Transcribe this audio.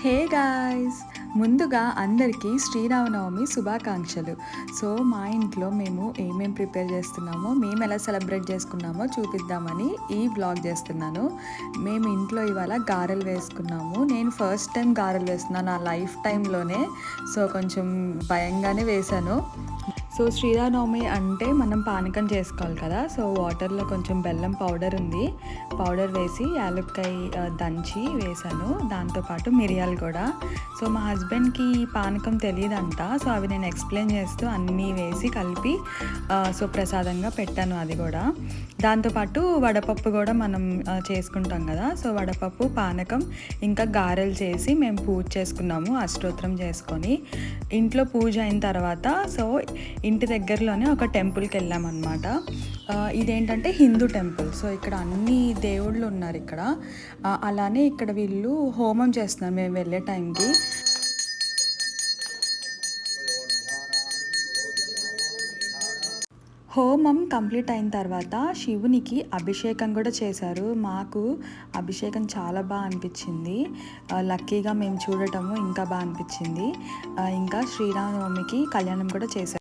Hey guys. ముందుగా అందరికీ శ్రీరామనవమి శుభాకాంక్షలు. సో మా ఇంట్లో మేము ఏమేం ప్రిపేర్ చేస్తున్నామో మేము ఎలా సెలబ్రేట్ చేసుకున్నామో చూపిద్దామని ఈ బ్లాగ్ చేస్తున్నాను. మేము ఇంట్లో ఇవాళ గారెలు వేసుకున్నాము. నేను ఫస్ట్ టైం గారెలు వేస్తున్నాను నా లైఫ్ టైంలోనే సో కొంచెం భయంగానే వేశాను. సో శ్రీరామనవమి అంటే మనం పానకం చేసుకోవాలి కదా. సో వాటర్లో కొంచెం బెల్లం పౌడర్ ఉంది. పౌడర్ వేసి యాలక్కాయ దంచి వేసాను. దాంతోపాటు మిరియాలు కూడా. సో మా హస్బెండ్కి పానకం తెలియదంట సో అవి నేను ఎక్స్ప్లెయిన్ చేస్తూ అన్నీ వేసి కలిపి సో ప్రసాదంగా పెట్టాను అది కూడా. దాంతోపాటు వడపప్పు కూడా మనం చేసుకుంటాం కదా. సో వడపప్పు పానకం ఇంకా గారెలు చేసి మేము పూజ చేసుకున్నాము. అష్టోత్తరం చేసుకొని. ఇంట్లో పూజ అయిన తర్వాత సో ఇంటి దగ్గరలోనే ఒక టెంపుల్కి వెళ్ళామన్నమాట. ఆ, ఇదేంటంటే హిందూ టెంపుల్. సో ఇక్కడ అన్ని దేవుళ్ళు ఉన్నారు ఇక్కడ. అలానే ఇక్కడ వీళ్ళు హోమం చేస్తున్నారు మేము వెళ్ళే టైంకి. హోమం కంప్లీట్ అయిన తర్వాత శివునికి అభిషేకం కూడా చేశారు. మాకు అభిషేకం చాలా బాగా అనిపించింది. లక్కీగా మేము చూడటము ఇంకా బాగా అనిపించింది. ఇంకా శ్రీరామనవమికి కళ్యాణం కూడా చేశారు.